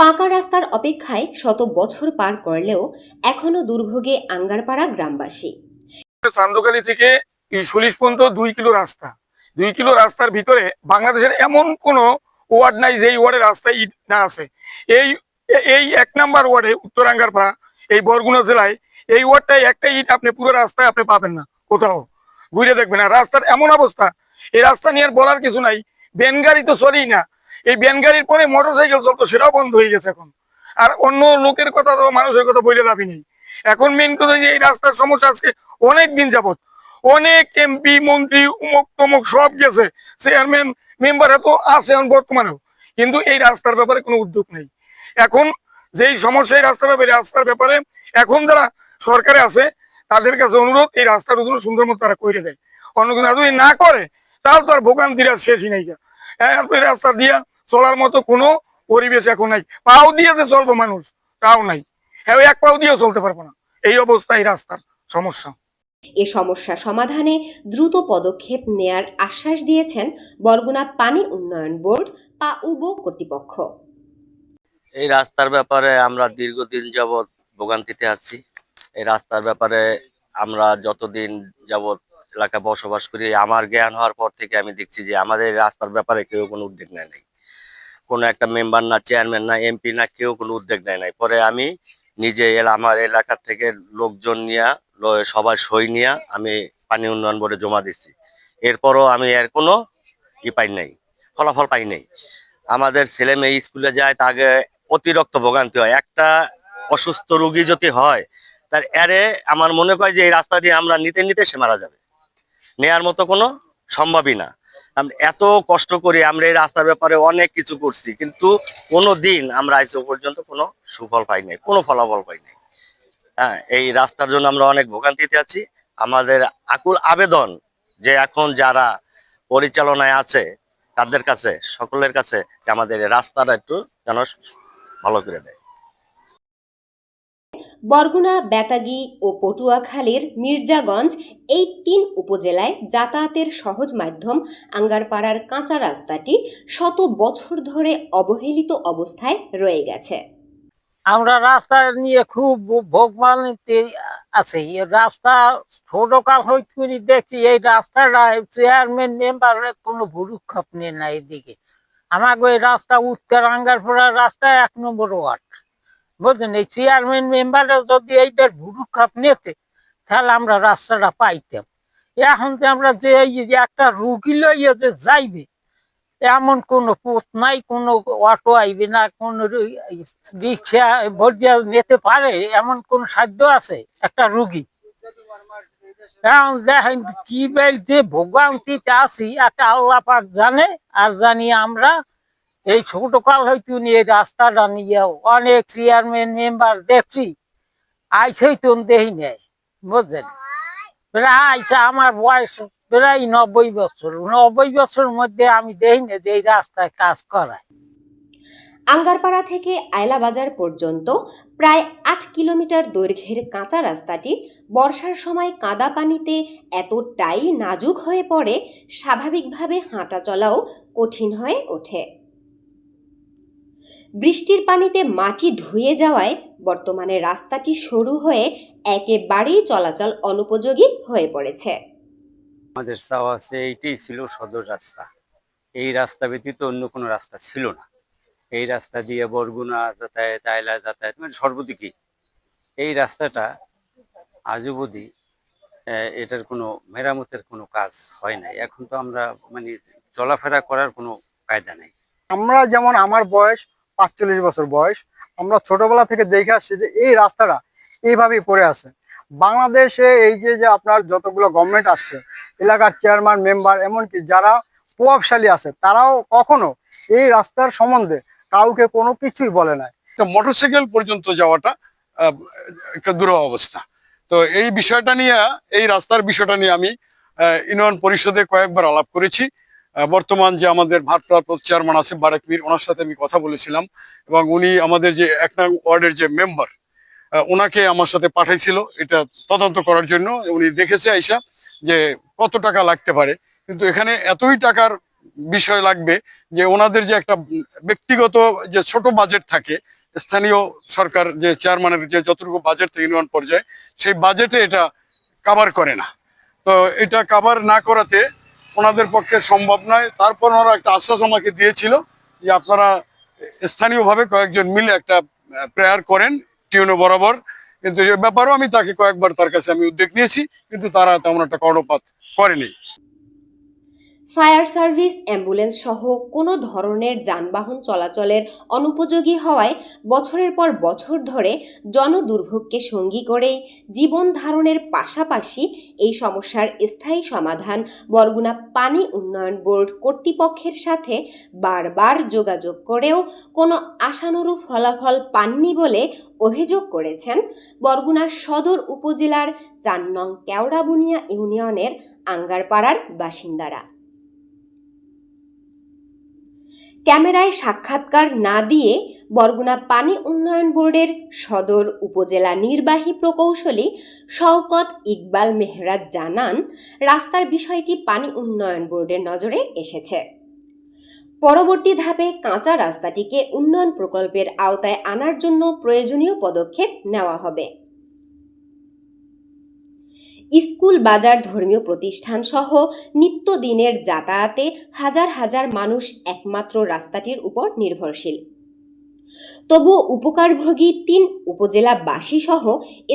পাকা রাস্তার অপেক্ষায় শত বছর পার করলেও এখনও দুর্ভোগে আঙ্গারপাড়া গ্রামবাসী। চান্দকালি থেকে সুলিশ পর্যন্ত দুই কিলো রাস্তা। দুই কিলো রাস্তার ভিতরে বাংলাদেশের এমন কোনো ওয়ার্ড নাই যে ওয়ার্ডে রাস্তায় ইট না আছে। এই এই এক নাম্বার ওয়ার্ডে উত্তরাঙ্গারপাড়া এই বরগুনা জেলায় এই ওয়ার্ডটায় একটা ইট আপনি পুরো রাস্তায় আপনি পাবেন না, কোথাও। ঘুরে দেখবেন না। রাস্তার এমন অবস্থা, এই রাস্তা নিয়ে আর বলার কিছু নাই। ভ্যান গাড়ি তো চলেই না। এই ভ্যান গাড়ির পরে মোটর সাইকেল চলতো, সেটাও বন্ধ হয়ে গেছে এখন। আর অন্য লোকের কথা তো মানুষের কথা বলে লাভই নেই। এখন মেন কথা যে এই রাস্তার সমস্যা আজকে অনেক দিন যাবত অনেক এমপি মন্ত্রী, উমুক তমুক সব গেছে। চেয়ারম্যান মেম্বার এত আছে এখন বর্তমানেও। কিন্তু এই রাস্তার ব্যাপারে কোনো উদ্যোগ নেই। এখন যেই সমস্যা এই রাস্তার ব্যাপারে রাস্তার ব্যাপারে এখন যারা সরকারে আছে, তাদের কাছে অনুরোধ, এই রাস্তার জন্য সুন্দর মতো তারা করে দেয়। অন্য কোনো যদি না করে, তাহলে তো আর ভোগান্তির আর শেষই নাই। এই রাস্তা দিয়া চলার মতো কোনো পরিবেশ এখন নাই। পাও দিয়েছে চলবো মানুষ তাও নাই। হ্যাঁ এক পাও দিয়েও চলতে পারব না। এই অবস্থা এই রাস্তার সমস্যা। এ সমস্যা সমাধানে দ্রুত পদক্ষেপ নেয়ার আশ্বাস দিয়েছেন বরগুনা পানি উন্নয়ন বোর্ড পা উবো কর্তৃপক্ষ। এই রাস্তার ব্যাপারে আমরা দীর্ঘদিন যাবৎ ভোগান্তিতে আছি। এই রাস্তার ব্যাপারে আমরা যতদিন যাবৎ এলাকায় বসবাস করি আমার জ্ঞান হওয়ার পর থেকে আমি দেখছি যে আমাদের এই রাস্তার ব্যাপারে কেউ কোনো উদ্যোগ নেয় নাই। কোনো একটা মেম্বার না চেয়ারম্যান না এমপি না কেউ কোনো উদ্যোগ নেয় নাই। পরে আমি নিজে আমার এলাকা থেকে লোকজন নিয়ে সবার সই নিয়ে আমি পানি উন্নয়ন বোর্ডে জমা দিচ্ছি এরপরও আমি এর কোনো ই পাই নাই, ফলাফল পাই নাই। আমাদের ছেলে মেয়ে স্কুলে যায় তাকে অতিরিক্ত ভোগান্তি হয়। একটা অসুস্থ রোগী যদি হয়, তার এরে আমার মনে হয় যে এই রাস্তা দিয়ে আমরা নিতে নিতে সে মারা যাবে। নেয়ার মতো কোনো সম্ভবই না। এত কষ্ট করি আমরা এই রাস্তার ব্যাপারে অনেক কিছু করছি, কিন্তু কোনো দিন আমরা আজ পর্যন্ত কোনো সুফল পাই নাই, কোনো ফলাফল পাই নাই। হ্যাঁ এই রাস্তার জন্য আমরা অনেক ভোগান্তিতে আছি। আমাদের আকুল আবেদন যে এখন যারা পরিচালনায় আছে, তাদের কাছে, সকলের কাছে আমাদের রাস্তাটা একটু যেন ভালো করে দেয়। বরগুনা, বেতাগি ও পটুয়াখালীর মির্জাগঞ্জ এই তিন উপজেলায় যাতায়াতের সহজ মাধ্যম আঙ্গারপাড়ার কাঁচা রাস্তাটি শত বছর ধরে অবহেলিত অবস্থায় রয়ে গেছে। আমরা রাস্তা নিয়ে খুব ভোগমানিতে আছি। রাস্তা ছোট কাল হইতে দেখছি, এই রাস্তাটা চেয়ারম্যান মেম্বারের কোনো ভুরুক্ষেপ নেই না এদিকে। আমাকে ওই রাস্তা উত্তর আঙ্গারপুরার রাস্তা এক নম্বর ওয়ার্ড। বুঝলেন এই চেয়ারম্যান মেম্বাররা যদি এইটার ভুরুক্ষেপ নিতে তাহলে আমরা রাস্তাটা পাইতাম। এখন যে আমরা যে এই একটা রুগী লইয়া যে যাইবে, এমন কোনো পথ নাই, কোনো অটো আইবে না, কোনো রিক্সা ভরিয়া নিতে পারে, এমন কোন সাধ্য আছে একটা রুগী? এখন দেখেন কি বেল যে ভোগান্তিতে আছি একটা আল্লাহ পাক জানে, আর জানি আমরা এই ছোট কাল হয়তো নিয়ে রাস্তাটা নিয়ে অনেক চেয়ারম্যান মেম্বার দেখছি আইসেই তো দেখি নেই বুঝলেন প্রায় আমার বয়স প্রায় নব্বই বছর। নব্বই বছরের মধ্যে আমি দেখি না যে এই রাস্তায় কাজ করায়। আঙ্গারপাড়া থেকে আয়লাবাজার পর্যন্ত প্রায় আট কিলোমিটার দৈর্ঘ্যের কাঁচা রাস্তাটি বর্ষার সময় কাদা পানিতে এতটাই নাজুক হয়ে পড়ে, স্বাভাবিকভাবে হাঁটা চলাও কঠিন হয়ে ওঠে। বৃষ্টির পানিতে মাটি ধুয়ে যাওয়ায় বর্তমানে রাস্তাটি সরু হয়ে একেবারেই চলাচল অনুপযোগী হয়ে পড়েছে। আমাদের চাওয়া আছে এইটাই ছিল সদর রাস্তা। এই রাস্তা ব্যতীত অন্য কোনো রাস্তা ছিল না। এই রাস্তা দিয়ে বরগুনা যাতায়াত আয়লা যাতায়াত মানে সর্বদিকে। এই রাস্তাটা আজ অবধি আহ, এটার কোনো মেরামতের কোনো কাজ হয় নাই। এখন তো আমরা মানে চলাফেরা করার কোনো কায়দা নেই। আমরা যেমন আমার বয়স পাঁচচল্লিশ বছর বয়স। আমরা ছোটবেলা থেকে দেখে আসছি যে এই রাস্তাটা এইভাবেই পড়ে আছে। বাংলাদেশে এই যে যে আপনার যতগুলো গভর্নমেন্ট আসছে, এলাকার চেয়ারম্যান মেম্বার এমনকি যারা প্রভাবশালী আছে, তারাও কখনো এই রাস্তার সম্বন্ধে কাউকে কোনো কিছুই বলে নাই। মোটরসাইকেল পর্যন্ত যাওয়াটা একটা দুরূহ অবস্থা। তো এই বিষয়টা নিয়ে, এই রাস্তার বিষয়টা নিয়ে আমি ইউনিয়ন পরিষদে কয়েকবার আলাপ করেছি। বর্তমান যে আমাদের ভারপ্রাপ্ত চেয়ারম্যান আছে বারেক মীর, ওনার সাথে আমি কথা বলেছিলাম এবং উনি আমাদের যে এক নং ওয়ার্ডের যে মেম্বার ওনাকে আমার সাথে পাঠাইছিল। এটা তদন্ত করার জন্য উনি দেখেছে, আইসা যে কত টাকা লাগতে পারে। কিন্তু এখানে এতই টাকার বিষয় লাগবে যে ওনাদের যে একটা ব্যক্তিগত যে ছোট বাজেট থাকে, স্থানীয় সরকার যে চেয়ারম্যানের যে যতটুকু বাজেট থাকে ইউনিয়ন পর্যায়ে, সেই বাজেটে এটা কাভার করে না। তো এটা কাভার না করাতে ওনাদের পক্ষে সম্ভব নয়। তারপর ওনারা একটা আশ্বাস আমাকে দিয়েছিল যে আপনারা স্থানীয়ভাবে কয়েকজন মিলে একটা প্রেয়ার করেন টিউনো বরাবর। কিন্তু এ ব্যাপারেও আমি তাকে কয়েকবার তার কাছে আমি উদ্যোগ নিয়েছি, কিন্তু তারা তেমন একটা কর্ণপাত করেনি। ফায়ার সার্ভিস, অ্যাম্বুলেন্স সহ কোনো ধরনের যানবাহন চলাচলের অনুপযোগী হওয়ায় বছরের পর বছর ধরে জনদুর্ভোগকে সঙ্গী করেই জীবন ধারণের পাশাপাশি এই সমস্যার স্থায়ী সমাধান বরগুনা পানি উন্নয়ন বোর্ড কর্তৃপক্ষের সাথে বারবার যোগাযোগ করেও কোনো আশানুরূপ ফলাফল পাননি বলে অভিযোগ করেছেন বরগুনা সদর উপজেলার চার নং কেওড়াবুনিয়া ইউনিয়নের আঙ্গারপাড়ার বাসিন্দারা। ক্যামেরায় সাক্ষাৎকার না দিয়ে বরগুনা পানি উন্নয়ন বোর্ডের সদর উপজেলা নির্বাহী প্রকৌশলী শওকত ইকবাল মেহরাজ জানান, রাস্তার বিষয়টি পানি উন্নয়ন বোর্ডের নজরে এসেছে। পরবর্তী ধাপে কাঁচা রাস্তাটিকে উন্নয়ন প্রকল্পের আওতায় আনার জন্য প্রয়োজনীয় পদক্ষেপ নেওয়া হবে। স্কুল বাজার ধর্মীয় প্রতিষ্ঠান সহ নিত্যদিনের যাতায়াতে হাজার হাজার মানুষ একমাত্র রাস্তাটির উপর নির্ভরশীল। তবুও উপকারভোগী তিন উপজেলাবাসী সহ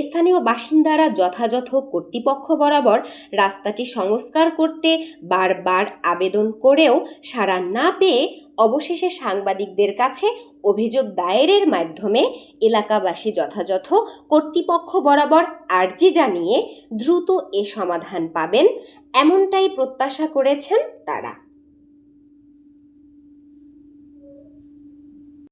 স্থানীয় বাসিন্দারা যথাযথ কর্তৃপক্ষ বরাবর রাস্তাটি সংস্কার করতে বারবার আবেদন করেও সাড়া না পেয়ে অবশেষে সাংবাদিকদের কাছে অভিযোগ দায়েরের মাধ্যমে এলাকাবাসী যথাযথ কর্তৃপক্ষ বরাবর আর্জি জানিয়ে দ্রুত এ সমাধান পাবেন, এমনটাই প্রত্যাশা করেছেন তারা।